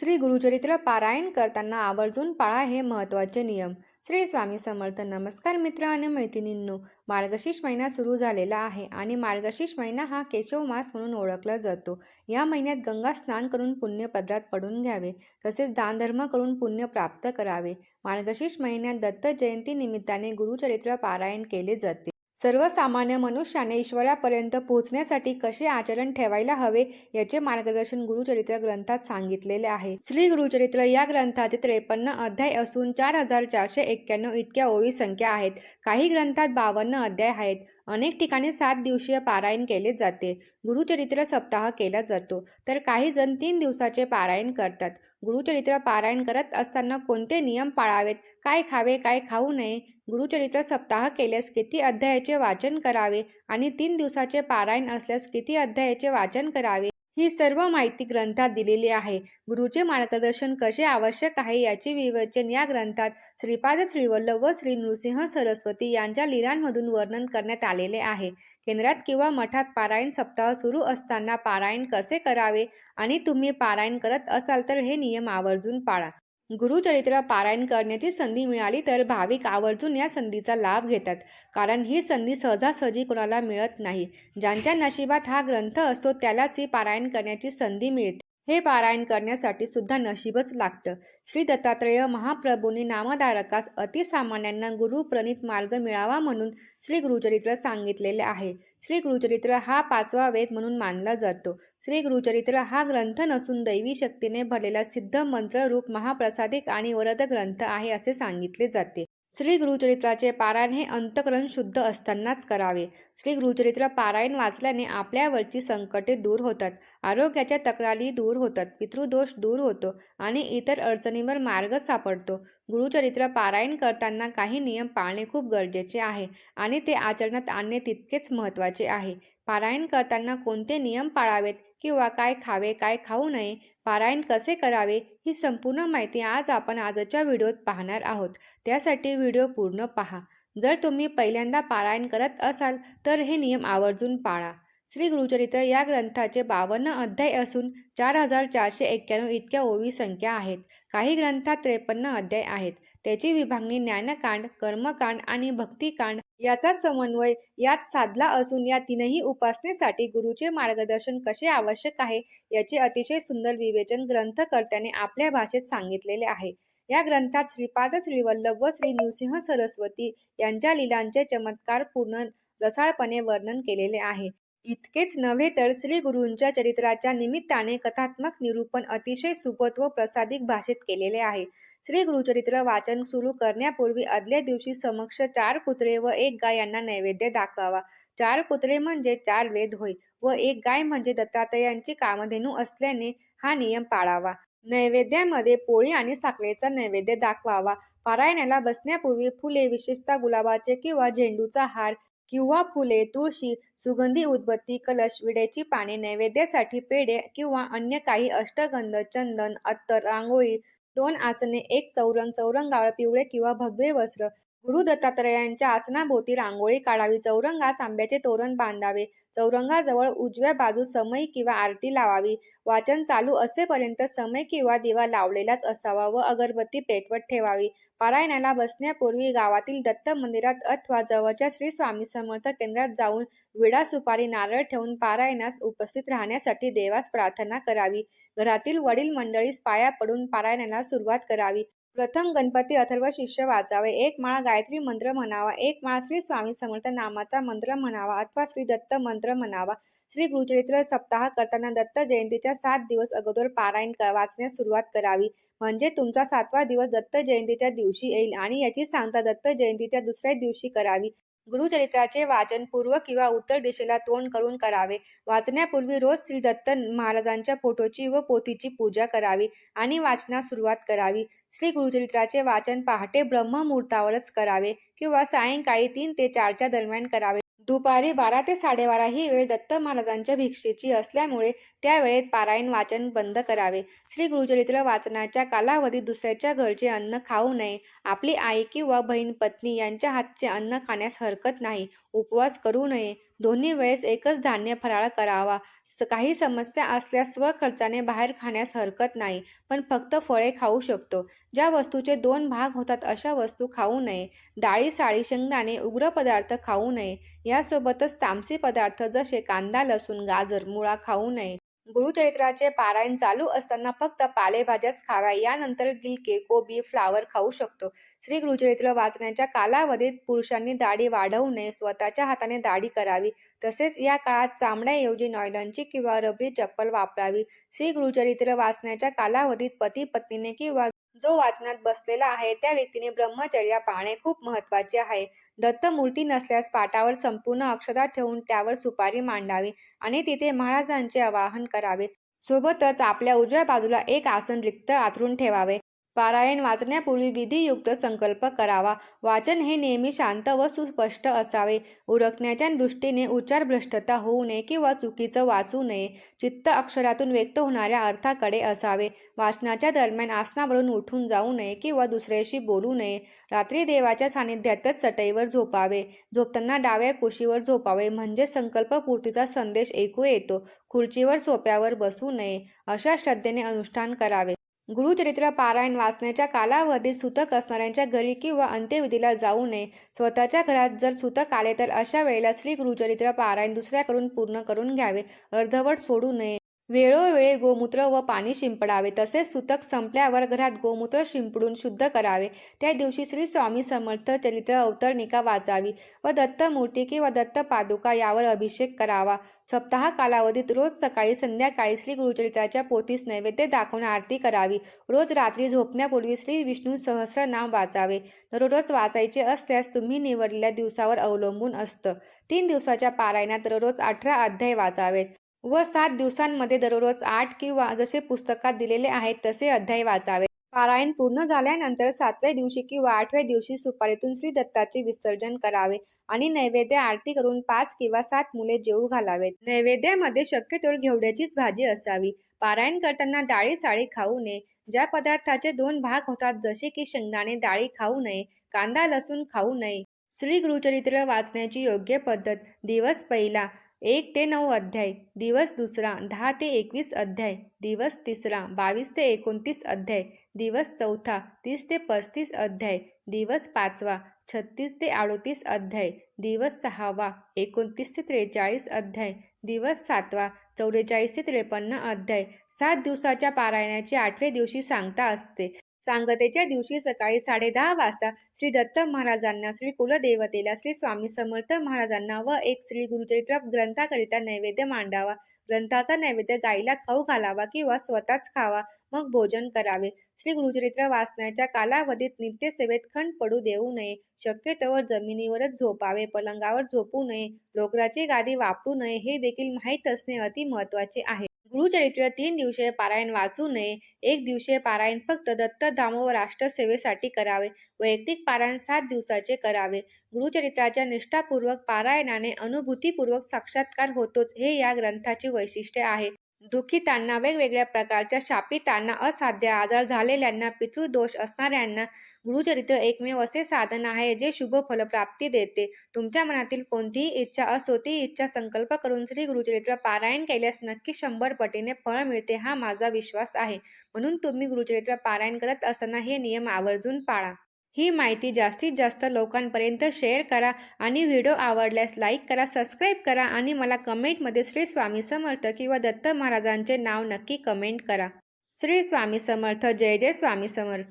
श्री गुरुचरित्र पारायण करताना आवर्जून पाळा हे महत्त्वाचे नियम. श्री स्वामी समर्थ नमस्कार मित्र आणि मैत्रिणींनो. मार्गशीर्ष महिना सुरू झालेला आहे आणि मार्गशीर्ष महिना हा केशव मास म्हणून ओळखला जातो. या महिन्यात गंगा स्नान करून पुण्यपदरात पडून घ्यावे तसेच दानधर्म करून पुण्य प्राप्त करावे. मार्गशीर्ष महिन्यात दत्त जयंती निमित्ताने गुरुचरित्र पारायण केले जाते. सर्वसामान्य मनुष्याने ईश्वरापर्यंत पोहोचण्यासाठी कसे आचरण ठेवायला हवे याचे मार्गदर्शन गुरुचरित्र ग्रंथात सांगितलेले आहे. श्री गुरुचरित्र या ग्रंथाचे त्रेपन्न अध्याय असून चार हजार चारशे एक्क्याण्णव इतक्या ओळी संख्या आहेत. काही ग्रंथात बावन्न अध्याय आहेत. अनेक ठिकाणी सात दिवसीय पारायण केले जाते. गुरुचरित्र सप्ताह केला जातो. तर काही जण तीन दिवसाचे पारायण करतात. गुरुचरित्र पारायण करत असताना कोणते नियम पाळावेत? काय खावे? काय खाऊ नये? गुरुचरित्र सप्ताह केल्यास किती अध्यायाचे वाचन करावे आणि तीन दिवसाचे पारायण असल्यास किती अध्यायाचे वाचन करावे? ही सर्व माहिती ग्रंथात दिलेली आहे. गुरुचे मार्गदर्शन कसे आवश्यक आहे याचे विवेचन या ग्रंथात श्रीपाद श्रीवल्लभ व श्री नृसिंह सरस्वती यांच्या लीलांमधून वर्णन करण्यात आलेले आहे. केंद्रात किंवा मठात पारायण सप्ताह सुरू असताना पारायण कसे करावे आणि तुम्ही पारायण करत असाल तर हे नियम आवर्जून पाळा. गुरुचरित्र पारायण करण्याची संधी मिळाली तर भाविक आवर्जून या संधीचा लाभ घेतात. कारण ही संधी सहजासहजी कोणाला मिळत नाही. ज्यांच्या नशिबात हा ग्रंथ असतो त्यालाच ही पारायण करण्याची संधी मिळते. हे पारायण करण्यासाठी सुद्धा नशीबच लागतं. श्री दत्तात्रेय महाप्रभूंनी नामधारकास अतिसामान्यांना गुरुप्रणित मार्ग मिळावा म्हणून श्री गुरुचरित्र सांगितलेले आहे. श्री गुरुचरित्र हा पाचवा वेद म्हणून मानला जातो. श्री गुरुचरित्र हा ग्रंथ नसून दैवी शक्तीने भरलेला सिद्ध मंत्ररूप महाप्रसादिक आणि वरद ग्रंथ आहे असे सांगितले जाते. श्री गुरुचरित्राचे पारायण हे अंतकरण शुद्ध असतानाच करावे. श्री गुरुचरित्र पारायण वाचल्याने आपल्यावरची संकटे दूर होतात आरोग्याच्या तक्रारी दूर होतात पितृदोष दूर होतो आणि इतर अडचणींवर मार्ग सापडतो. गुरुचरित्र पारायण करताना काही नियम पाळणे खूप गरजेचे आहे आणि ते आचरणात आणणे तितकेच महत्त्वाचे आहे. पारायण करताना कोणते नियम पाळावेत किंवा काय खावे काय खाऊ नये पारायण कसे करावे ही संपूर्ण माहिती आज आपण आजच्या व्हिडिओत पाहणार आहोत. त्यासाठी व्हिडिओ पूर्ण पहा. जर तुम्ही पहिल्यांदा पारायण करत असाल तर हे नियम आवर्जून पाळा. श्री गुरुचरित्र या ग्रंथाचे बावन्न अध्याय असून चार हजार चारशे एक्क्याण्णव इतक्या ओवी संख्या आहेत. काही ग्रंथात त्रेपन्न अध्याय आहेत. त्याची विभागणी ज्ञानकांड कर्मकांड आणि भक्तिकांड याचा समन्वय यात साधला असून या तीनही उपासनेसाठी गुरुचे मार्गदर्शन कसे आवश्यक आहे याचे अतिशय सुंदर विवेचन ग्रंथकर्त्याने आपल्या भाषेत सांगितलेले आहे. या ग्रंथात श्रीपाद श्रीवल्लभ व श्री नृसिंह सरस्वती यांच्या लीलांचे चमत्कार पूर्ण रसाळपणे वर्णन केलेले आहे. इतकेच नव्हे तर श्री गुरूंच्या चरित्राच्या निमित्ताने कथात्मक निरूपण अतिशय सुबोध व प्रसादिक भाषेत केलेले आहे. श्री गुरुचरित्र वाचन सुरू करण्यापूर्वी आदल्या दिवशी समक्ष चार कुत्रे व एक गाय यांना नैवेद्य दाखवावा. चार कुत्रे म्हणजे चार वेद होय व एक गाय म्हणजे दत्तात्रयांची कामधेनू असल्याने हा नियम पाळावा. नैवेद्यामध्ये पोळी आणि साखरेचा नैवेद्य दाखवावा. पारायणाला बसण्यापूर्वी फुले विशेषतः गुलाबाचे किंवा झेंडूचा हार किंवा फुले तुळशी सुगंधी उदबत्ती कलश विड्याची पाने नैवेद्यासाठी पेढे किंवा अन्य काही अष्टगंध चंदन अत्तर रांगोळी दोन आसने एक चौरंग चौरंगावर पिवळे किंवा भगवे वस्त्र गुरु दत्तात्रयांच्या आसनाभोवती रांगोळी काढावी चौरंगास आंब्याचे तोरण बांधावे चौरंगाजवळ उजव्या बाजूस समय किंवा आरती लावावी वाचन चालू असेपर्यंत समय किंवा दिवा लावलेलाच असावा व अगरबत्ती पेटवत ठेवावी. पारायणाला बसण्यापूर्वी गावातील दत्त मंदिरात अथवा जवळच्या श्री स्वामी समर्थ केंद्रात जाऊन विडा सुपारी नारळ ठेवून पारायणास उपस्थित राहण्यासाठी देवास प्रार्थना करावी. घरातील वडील मंडळीस पाया पडून पारायणाला सुरुवात करावी. प्रथम गणपती अथर्व शिष्य वाचावे. एक माळा गायत्री मंत्र म्हणावा. एक माळा श्री स्वामी समर्थ नामाचा मंत्र म्हणावा अथवा श्री दत्त मंत्र म्हणावा. श्री गुरुचरित्र सप्ताह करताना दत्त जयंतीच्या सात दिवस अगोदर पारायण क- वाचण्यास सुरुवात करावी. म्हणजे तुमचा सातवा दिवस दत्त जयंतीच्या दिवशी येईल आणि याची सांगता दत्त जयंतीच्या दुसऱ्या दिवशी करावी. गुरुचरित्राचे वाचन पूर्व किंवा उत्तर दिशेला तोंड करून करावे. वाचण्यापूर्वी रोज श्री दत्त महाराजांच्या फोटोची व पोथीची पूजा करावी आणि वाचनास सुरुवात करावी. श्री गुरुचरित्राचे वाचन पहाटे ब्रह्ममुहूर्तावरच करावे किंवा सायंकाळी तीन ते चारच्या दरम्यान करावे. दुपारी बारा ते साडेबारा ही वेळ दत्त महाराजांच्या भिक्षेची असल्यामुळे त्या वेळेत पारायण वाचन बंद करावे. श्री गुरुचरित्र वाचनाच्या कालावधीत दुसऱ्याच्या घरचे अन्न खाऊ नये. आपली आई किंवा बहीण पत्नी यांच्या हातचे अन्न खाण्यास हरकत नाही. उपवास करू नये. दोन्ही वेळेस एकच धान्य फराळ करावा. स काही समस्या असल्यास स्वखर्चाने बाहेर खाण्यास हरकत नाही पण फक्त फळे खाऊ शकतो. ज्या वस्तूचे दोन भाग होतात अशा वस्तू खाऊ नये. डाळी साळी शेंगदाणे उग्र पदार्थ खाऊ नये. यासोबतच तामसी पदार्थ जसे कांदा लसूण गाजर मुळा खाऊ नये. गुरुचरित्राचे पारायण चालू असताना फक्त पालेभाज्याच खाव्या. यानंतर गिलके कोबी फ्लावर खाऊ शकतो. श्री गुरुचरित्र वाचण्याच्या कालावधीत पुरुषांनी दाढी वाढवू नये स्वतःच्या हाताने दाढी करावी. तसेच या काळात चामड्याऐवजी नॉयलॉनची किंवा रबरी चप्पल वापरावी. श्री गुरुचरित्र वाचण्याच्या कालावधीत पती पत्नीने किंवा जो वाचनात बसलेला आहे त्या व्यक्तीने ब्रह्मचर्या पाळणे खूप महत्त्वाचे आहे. दत्तमूर्ती नसल्यास पाटावर संपूर्ण अक्षता ठेवून त्यावर सुपारी मांडावी आणि तिथे महाराजांचे आवाहन करावे. सोबतच आपल्या उजव्या बाजूला एक आसन रिक्त आतरून ठेवावे. पारायण वाचण्यापूर्वी विधियुक्त संकल्प करावा. वाचन हे नेहमी शांत व सुस्पष्ट असावे. उरकण्याच्या दृष्टीने उच्चार भ्रष्टता होऊ नये किंवा चुकीचं वाचू नये. चित्त अक्षरातून व्यक्त होणाऱ्या अर्थाकडे असावे. वाचनाच्या दरम्यान आसनावरून उठून जाऊ नये किंवा दुसऱ्याशी बोलू नये. रात्री देवाच्या सानिध्यातच चटईवर झोपावे. झोपताना डाव्या कुशीवर झोपावे. म्हणजे संकल्पपूर्तीचा संदेश ऐकू येतो. खुर्चीवर सोप्यावर बसू नये. अशा श्रद्धेने अनुष्ठान करावे. गुरुचरित्र पारायण वाचण्याच्या कालावधीत सुतक असणाऱ्यांच्या घरी किंवा अंत्यविधीला जाऊ नये. स्वतःच्या घरात जर सुतक आले तर अशा वेळेला श्री गुरुचरित्र पारायण दुसऱ्याकडून पूर्ण करून घ्यावे. अर्धवट सोडू नये. वेळोवेळी गोमूत्र व पाणी शिंपडावे तसेच सुतक संपल्यावर घरात गोमूत्र शिंपडून शुद्ध करावे. त्या दिवशी श्री स्वामी समर्थ चरित्र अवतरणिका वाचावी व दत्तमूर्ती किंवा दत्त पादुका यावर अभिषेक करावा. सप्ताह कालावधीत रोज सकाळी संध्याकाळी श्री गुरुचरित्राच्या पोथीस नैवेद्य दाखवून आरती करावी. रोज रात्री झोपण्यापूर्वी श्री विष्णू सहस्रनाम वाचावे. दररोज वाचायचे असल्यास तुम्ही निवडलेल्या दिवसावर अवलंबून असतं. तीन दिवसाच्या पारायणात दररोज अठरा अध्याय वाचावेत. व सात दिवसांमध्ये दररोज आठ किंवा जसे पुस्तकात दिलेले आहेत तसे अध्याय वाचावे. पारायण पूर्ण झाल्यानंतर सातव्या दिवशी किंवा आठव्या दिवशी सुपारीतून श्री दत्ताचे विसर्जन करावे आणि नैवेद्य आरती करून पाच किंवा सात मुले जेवू घालावेत. नैवेद्यामध्ये शक्यतोवर घेवड्याचीच भाजी असावी. पारायण करताना डाळी साळी खाऊ नये. ज्या पदार्थाचे दोन भाग होतात जसे की शेंगदाणे डाळी खाऊ नये. कांदा लसूण खाऊ नये. श्री गुरुचरित्र वाचण्याची योग्य पद्धत. दिवस पहिला. एक ते नऊ अध्याय दिवस दुसरा दहा ते एकवीस अध्याय दिवस तिसरा बावीस ते एकोणतीस अध्याय दिवस चौथा तीस ते पस्तीस अध्याय दिवस पाचवा छत्तीस ते अडोतीस अध्याय दिवस सहावा एकोणतीस ते त्रेचाळीस अध्याय दिवस सातवा चौवेचाळीस ते त्रेपन्न अध्याय सात दिवसाच्या पारायणाचे आठव्या दिवशी सांगता असते. सांगतेच्या दिवशी सकाळी साडेदहा वाजता श्री दत्त महाराजांना श्री कुलदेवतेला श्री स्वामी समर्थ महाराजांना व एक श्री गुरुचरित्र ग्रंथाकरिता नैवेद्य मांडावा. ग्रंथाचा नैवेद्य गाईला खाऊ घालावा किंवा स्वतःच खावा मग भोजन करावे. श्री गुरुचरित्र वाचण्याच्या कालावधीत नित्यसेवेत खंड पडू देऊ नये. शक्यतोवर जमिनीवरच झोपावे पलंगावर झोपू नये लोकराची गादी वापरू नये हे देखील माहीत असणे अति महत्त्वाचे आहे. गुरुचरित्र तीन दिवसीय पारायण वाचू नये एक दिवशी पारायण फक्त दत्त धाम व राष्ट्रसेवेसाठी करावे वैयक्तिक पारायण सात दिवसाचे करावे. गुरुचरित्राच्या निष्ठापूर्वक पारायणाने अनुभूतीपूर्वक साक्षात्कार होतोच हे या ग्रंथाचे वैशिष्ट्य आहे. दुःखितांना वेगवेगळ्या प्रकारच्या शापितांना असाध्य आजार झालेल्यांना पितृदोष असणाऱ्यांना गुरुचरित्र एकमेव असे साधन आहे जे शुभ फलप्राप्ती देते. तुमच्या मनातील कोणतीही इच्छा असो ती इच्छा संकल्प करून श्री गुरुचरित्र पारायण केल्यास नक्की शंभर पटीने फळ मिळते हा माझा विश्वास आहे. म्हणून तुम्ही गुरुचरित्र पारायण करत असताना हे नियम आवर्जून पाळा. ही माहिती जास्तीत जास्त लोकांपर्यंत शेअर करा आणि व्हिडिओ आवडल्यास लाईक करा सबस्क्राईब करा आणि मला कमेंटमध्ये श्री स्वामी समर्थ किंवा दत्त महाराजांचे नाव नक्की कमेंट करा. श्री स्वामी समर्थ जय जय स्वामी समर्थ.